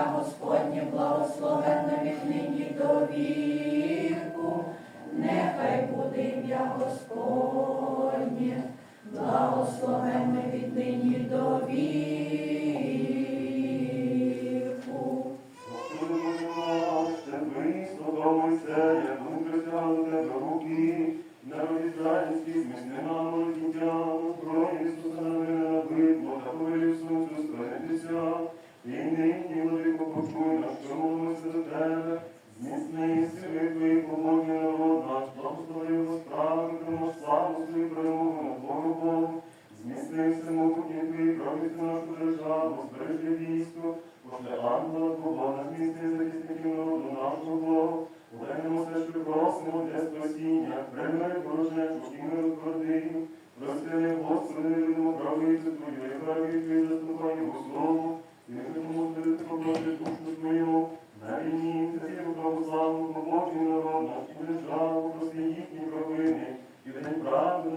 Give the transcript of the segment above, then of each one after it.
ім'я Господнє від нині до віку. Нехай буде ім'я Господнє, від нині до віку. Thanksgiving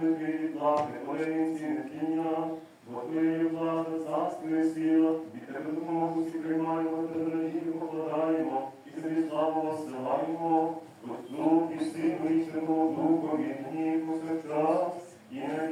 день правди не Твої відплати, олеїнці, не тіння, бо Твоєї влада, царство і сила, від Тебе допомогу всі приймаємо, Тебе покладаємо, і Тобі славу Отцу і Сину і Духові, нині повсякчас, і на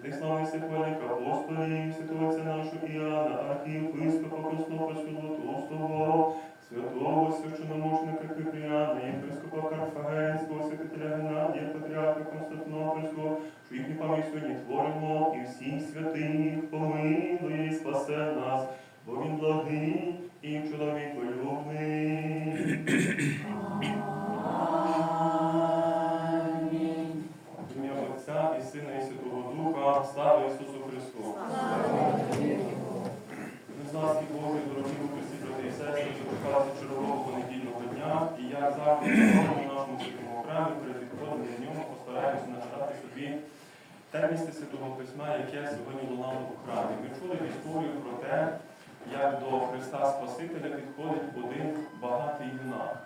святих славних сихвальних апостолів, святого отця нашого Іоанна, архієпископа Константина Святого, святого священномучника Кипріана, єпископа Карфагенського, секретаря Геннадія, патріарха Константинопольського, що їхні пам'ять сьогодні творимо, і всіх святих помилує спасе нас, бо він благий і чоловіколюбний. Амінь. Духа, слава Ісусу Христу! Незнаські Божі, дорогі Христі, брати і сестри, що чекалися чергового недільного дня, і як завжди в нашому святому храмі перед відходом до нього постараємося нагадати собі те місце Святого Письма, яке сьогодні лунало у храмі. Ми чули історію про те, як до Христа Спасителя підходить один багатий юнак.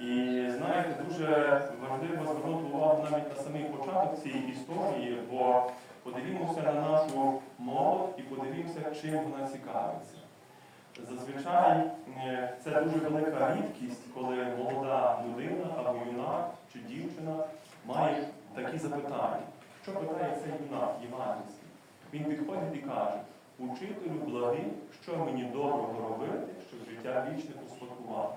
І знаєте, дуже важливо звернути увагу навіть на самий початок цієї історії, бо подивімося на нашу молодь і подивімося, чим вона цікавиться. Зазвичай е, це дуже велика рідкість, коли молода людина або юнак чи дівчина має такі запитання. Що питає цей юнак євангельський? Він підходить і каже, учителю благий, що мені доброго робити, щоб життя вічне успадкувати.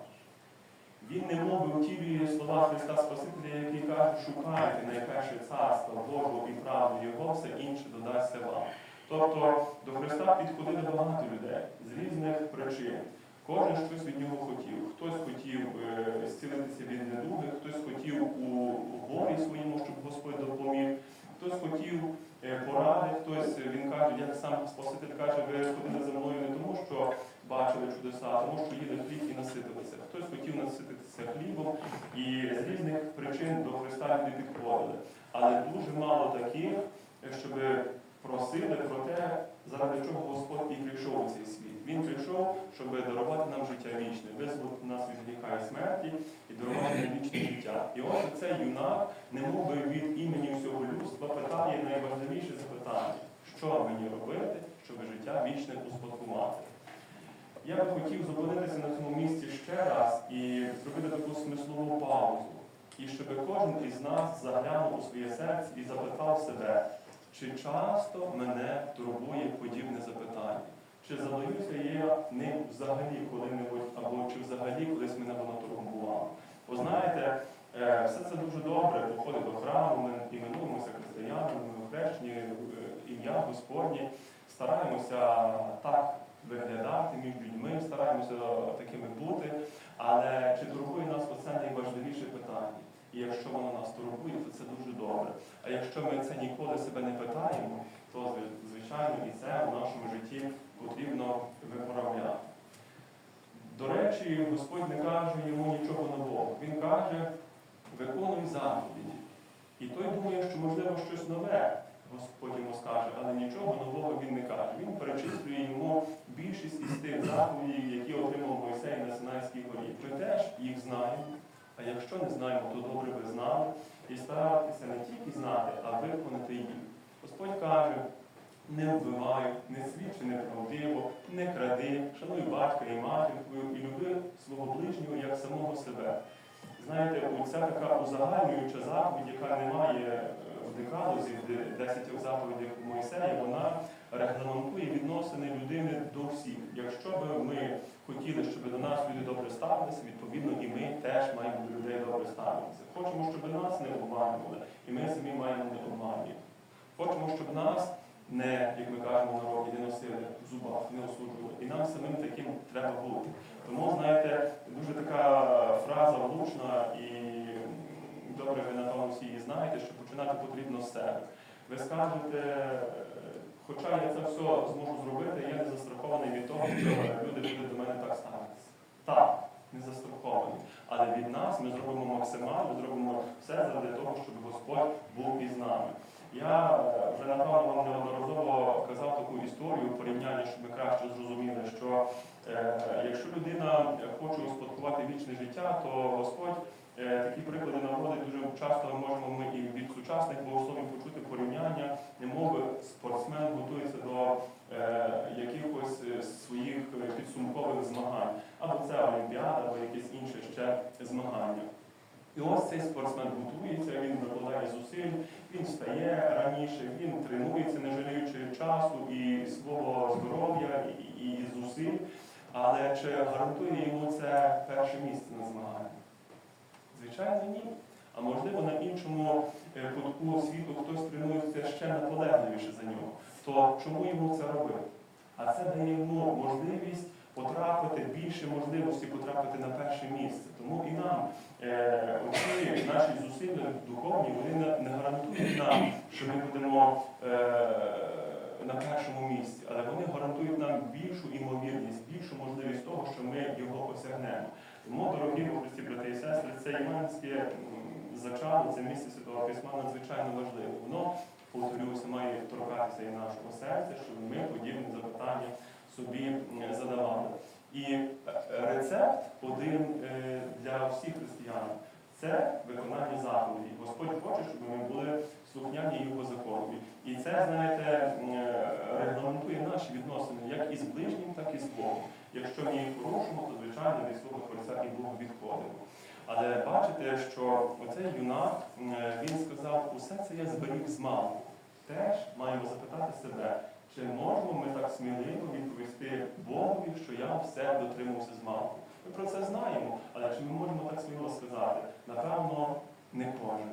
Він не мов втілює слова Христа Спасителя, які кажуть, шукайте найперше царство Божого і правду Його, все інше додасться вам. Тобто до Христа підходили багато людей з різних причин. Кожен щось від нього хотів. Хтось хотів е, зцілитися від недуги, хтось хотів у горі своєму, щоб Господь допоміг, хтось хотів е, поради, хтось, він каже, як сам Спаситель каже, ви ходили за мною не тому, що бачили чудеса, тому що їли хліб і наситилися. Хтось хотів насититися хлібом, і з різних причин до Христа люди підходили. Але дуже мало таких, щоб просили про те, заради чого Господь і прийшов у цей світ. Він прийшов, щоб дарувати нам життя вічне, визволити нас від гріха і смерті і дарувати нам вічне життя. І ось цей юнак, немов би від імені всього людства, питає найважливіше запитання, що мені робити, щоб життя вічне успадкувати. Я би хотів зупинитися на цьому місці ще раз і зробити таку смислову паузу. І щоб кожен із нас заглянув у своє серце і запитав себе, чи часто мене турбує подібне запитання? Чи задаюся я ним взагалі коли-небудь, або чи взагалі колись мене воно турбувало? Бо знаєте, е, все це дуже добре, походить до храму, ми і минулому ім'я Господнє, стараємося так виглядати між людьми, стараємося такими бути, але чи турбує нас оце найважливіше питання? І якщо воно нас турбує, то це дуже добре. А якщо ми це ніколи себе не питаємо, то звичайно і це в нашому житті потрібно виправляти. До речі, Господь не каже йому нічого нового. Він каже, виконуй заповіді. І той думає, що можливо щось нове Господь йому скаже, але нічого нового він не каже. Він перечислює йому більшість із тих заповідей, які отримав Мойсей на Синайській горі. Ми теж їх знаємо, а якщо не знаємо, то добре би знали і старатися не тільки знати, а виконати їх. Господь каже, не вбивай, не свідчи неправдиво, не кради, шануй батька і матір твою, і люби свого ближнього як самого себе. Знаєте, оця така узагальнююча заповідь, яка не має декалозі, в десятьох заповідях Мойсея, вона регламентує відносини людини до всіх. Якщо б ми хотіли, щоб до нас люди добре ставилися, відповідно і ми теж маємо до людей добре ставитися. Хочемо, щоб нас не обманювали, і ми самі маємо не обманювати. Хочемо, щоб нас не, як ми кажемо народі, не носили в зубах, не осуджували. І нам самим таким треба бути. Тому, знаєте, дуже така фраза влучна і добре ви напевно всі її знаєте, що починати потрібно з себе. Ви скажете, хоча я це все зможу зробити, я не застрахований від того, що люди будуть до мене так ставитися. Так, не застрахований. Але від нас ми зробимо максимально, зробимо все заради того, щоб Господь був із нами. Я вже напевно вам неодноразово казав таку історію порівняння, щоб ми краще зрозуміли, що е, якщо людина хоче успадкувати вічне життя, то Господь такі приклади наводить дуже часто можемо ми і від сучасних богословів почути порівняння, немови спортсмен готується до е, якихось е, своїх е, підсумкових змагань, або це Олімпіада, або якесь інше ще змагання. І ось цей спортсмен готується, він докладає зусиль, він встає раніше, він тренується, не жаліючи часу і свого здоров'я, і, і зусиль. Але чи гарантує йому це перше місце на змаганнях? Звичайно, ні. А можливо, на іншому е, кутку світу хтось тренується ще наполегливіше за нього. То чому йому це робити? А це дає йому можливість потрапити, більше можливості потрапити на перше місце. Тому і нам е, оці наші зусилля духовні, вони не- гарантують нам, що ми будемо е, на першому місці, але вони гарантують нам більшу імовірність, більшу можливість того, що ми його осягнемо. Тому, дорогі христі, брати і сестри, це іванське м, зачало, це місце Святого Письма надзвичайно важливо. Воно, повторюся, має торкатися і нашого серця, щоб ми подібні запитання собі задавали. І е, рецепт один е, для всіх християн це виконання заповідей. Господь хоче, щоб ми були слухняні його законові. І це, знаєте, е, регламентує наші відносини як із ближнім, так і з Богом. Якщо ми їх порушимо, то звичайно від свого Творця і Бога відходимо. Але бачите, що оцей юнак він сказав, усе це я зберіг з малку. Теж маємо запитати себе, чи можемо ми так сміливо відповісти Богові, що я все дотримався з малку. Ми про це знаємо, але чи ми можемо так сміливо сказати? Напевно, не кожен.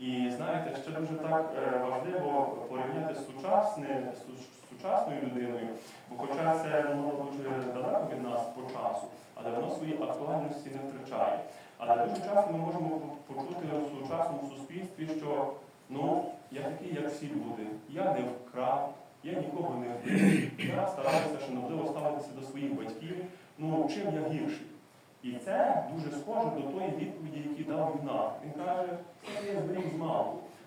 І знаєте, ще дуже так е, важливо порівняти з сучасне, сучасною людиною, бо хоча це воно дуже далеко від нас по часу, але воно свої актуальності не втрачає. Але дуже часто ми можемо почути в сучасному суспільстві, що ну, я такий, як всі люди, я не вкрав, я нікого не вбив, я стараюся шанобливо ставитися до своїх батьків, ну чим я гірший? І це дуже схоже до тої відповіді, яку дав юнак. Він каже, це я зберіг.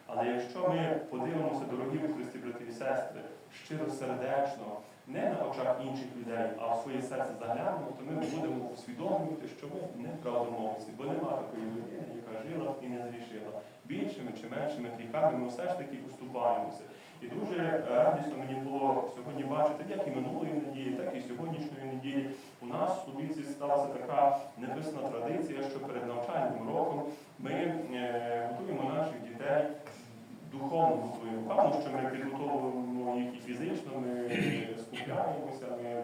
Але якщо ми подивимося, дорогі в Христі, брати і сестри, щиро сердечно, не на очах інших людей, а в своє серце заглянемо, то ми будемо усвідомлювати, що ми не правдомовці, бо нема такої людини, яка жила і не зрішила. Більшими чи меншими гріхами ми все ж таки уступаємося. І дуже е, радісно мені було сьогодні бачити, як і минулої неділі, так і сьогоднішньої неділі. У нас в Субіці сталася така небесна традиція, що перед навчальним роком ми е, готуємо наших дітей духовно готуємо. Певно, що ми підготовуємо їх і фізично, ми скупляємося, ми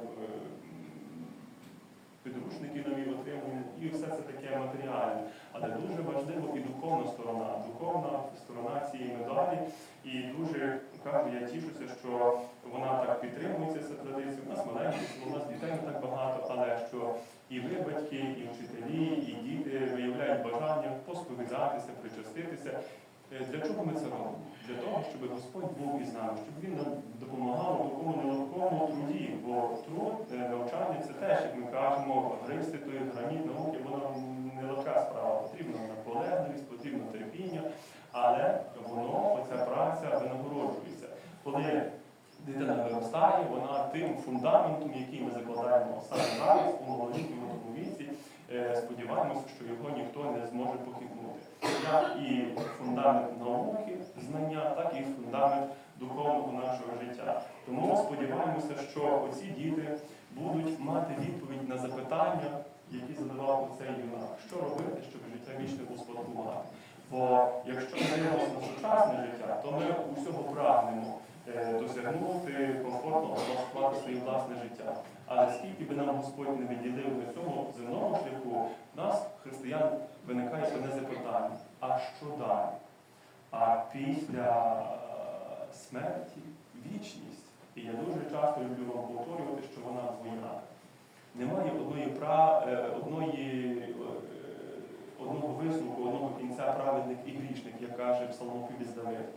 підручники нові отримуємо, і все це таке матеріальне. Але дуже важливо і духовна сторона, духовна сторона цієї медалі. І дуже кажу, я тішуся, що вона так підтримується ця традиція. У нас маленькі, у нас дітей не так багато, але що і ви, батьки, і вчителі, і діти виявляють бажання посповідатися, причаститися. Е, Для чого ми це робимо? Для того, щоб Господь був із нами, щоб Він нам допомагав у такому нелегкому труді, бо труд, е, теж, як ми кажемо, той граніт науки, воно не легка справа. Потрібна наполегливість, потрібно терпіння, але воно, оця праця винагороджується. Коли дитина виростає, вона тим фундаментом, який ми закладаємо саме зараз, у малолітньому віці, е, сподіваємося, що його ніхто не зможе похитнути. Як і фундамент науки, знання, так і фундамент духовного нашого життя. Тому сподіваємося, що оці діти будуть мати відповідь на запитання, які задавав оцей юнак. Що робити, щоб життя вічне успадкувати? Бо якщо ми дивимося сучасне життя, то ми усього прагнемо е, досягнути комфортно облаштувати своє власне життя. Але скільки би нам Господь не відділив на цьому земному шляху, в нас, християн, виникає одне запитання: а що далі? А після е, смерті вічність. І я дуже часто люблю вам повторювати, що вона двояка. Немає одної пра, е, одної, е, одного висновку, одного кінця праведник і грішник, як каже псалмопівець Давид.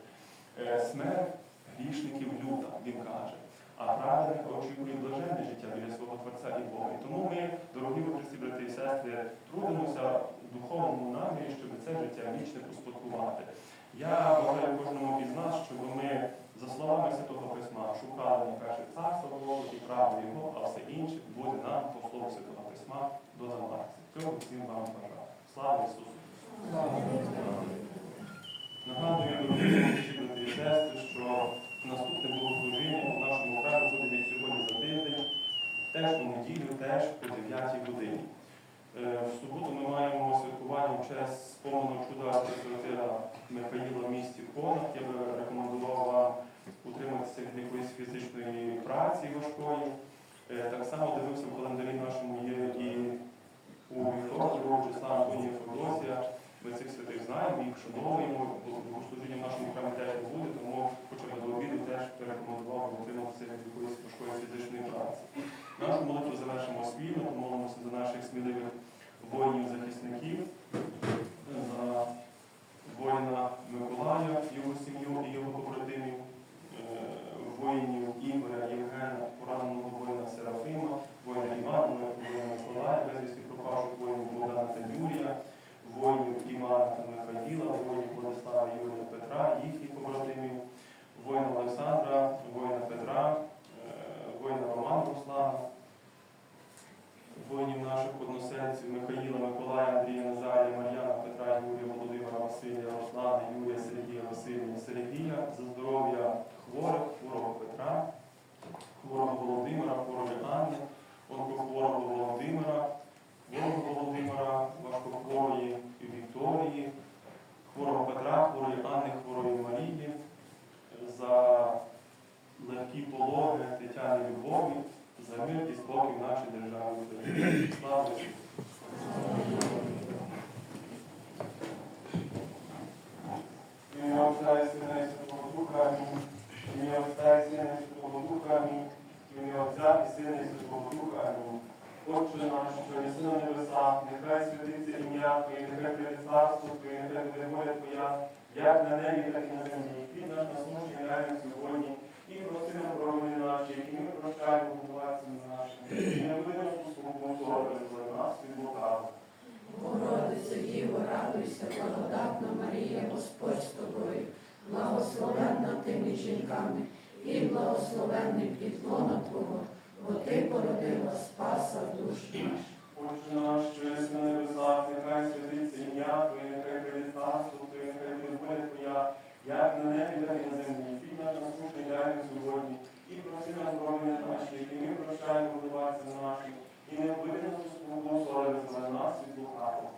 Е, Смерть грішників люта, він каже. А праведник очікує блаженне життя біля свого Творця і Бога. І тому ми, дорогі ви брати і сестри, трудимося в духовному намірі, щоб це життя вічне успадкувати. Я бажаю кожному із нас, щоб ми за словами Святого Письма шукали найперше царство Боже і право Його, а все інше буде нам по слову Святого Письма до замарці. Цього всім вам бажаю. Слава Ісусу! Нагадую, дорогі сестри, що наступне богослужіння у нашому храмі буде від сьогодні за тиждень, теж у неділю, теж о 9 годині. Е, В суботу ми маємо святкування в честь спомону чуда святителя Михаїла в місті Конах. Я би рекомендував вам утриматися від якоїсь фізичної праці важкої. Е, Так само дивився в календарі нашому є і у вівторок, 2 числа Антонія Феодосія. Ми цих святих знаємо, їх шановуємо, бо богослужіння в нашому храмі теж не буде, тому хоча до обіду теж рекомендував би від якоїсь важкої фізичної праці. Нашу молитву завершимо спільно, помолимося за наших сміливих воїнів-захисників, за воїна Миколая, його сім'ю і його побратимів, наших Михаїла, Миколая, Андрія, Твоє, нехай прийде царство Твоє, нехай буде Твоя, як на небі, так і на землі. Хліб наш насущний дай нам сьогодні, і прости нам наші, які ми прощаємо винуватцям нашим. І не веди нас спокусу, але визволи нас від лукавого. Богородице Діво, радуйся, благодатна Марія, Господь з тобою, благословенна ти жінками, і благословенний підлона Твого, бо ти породила Спаса душ наш. Отче наш, що єси на небесах, нехай святиться ім'я Твоє, нехай прийде царство Твоє, нехай буде воля Твоя, як на небі, так і на землі. Хліб наш насущний дай нам сьогодні, і прости нам провини наші, які ми прощаємо винуватцям нашим, і не введи нас у спокусу, але визволи нас від лукавого.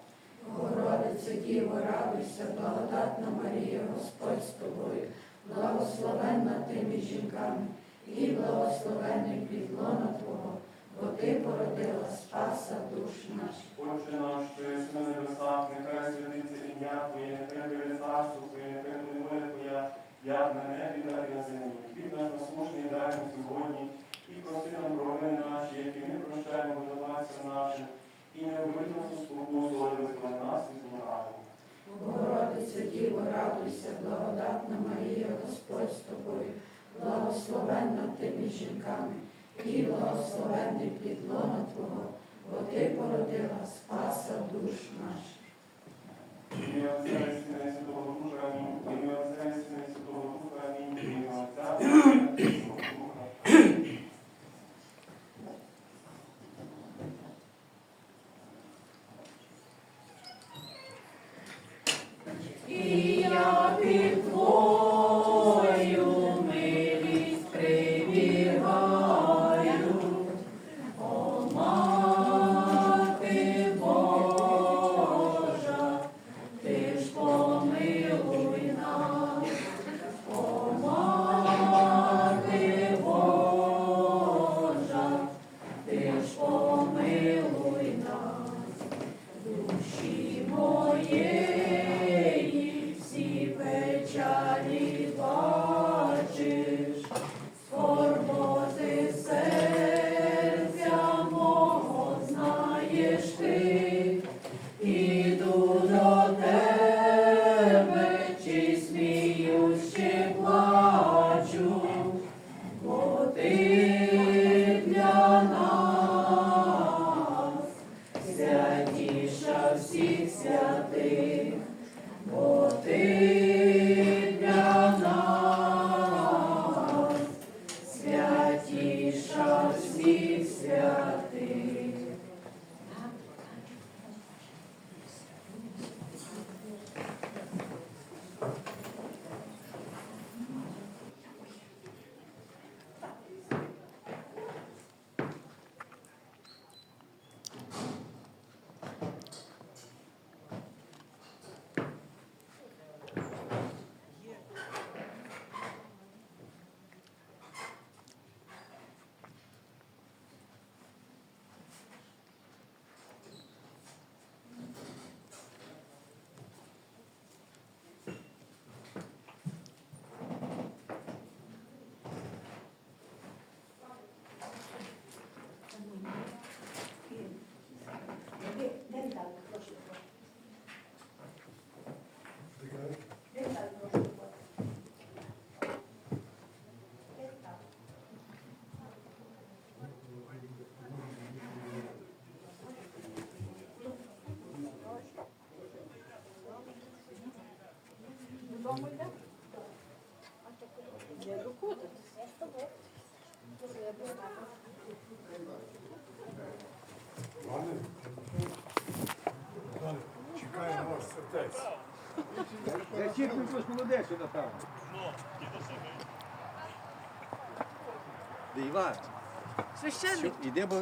Богородице Діво, радуйся, благодатна Марія, Господь з тобою, благословенна ти між жінками, і благословенний підлона Твого, бо ти породила Спаса душ наш. Отче наш, що єси на небесах, нехай святиться ім'я Твоє, нехай буде царство Твоє, нехай буде Твоя, як на небі, так і на землі. Хліб наш насущний дай нам сьогодні, і прости нам провини наші, які ми прощаємо винуватцям нашим, і не введи нас у спокусу, але нас. Богородиця Діво, радуйся, благодатна Марія, Господь з тобою, благословенна ти між жінками, і благословенний плід лона Твого, бо ти породила Спаса душ наш. Святіша всіх святих, бо ти для нас, святіша всіх святих. Чекає на ваш сердець. Я чітко якось молодець, напевно. Де Іван? Священник, Іде, бо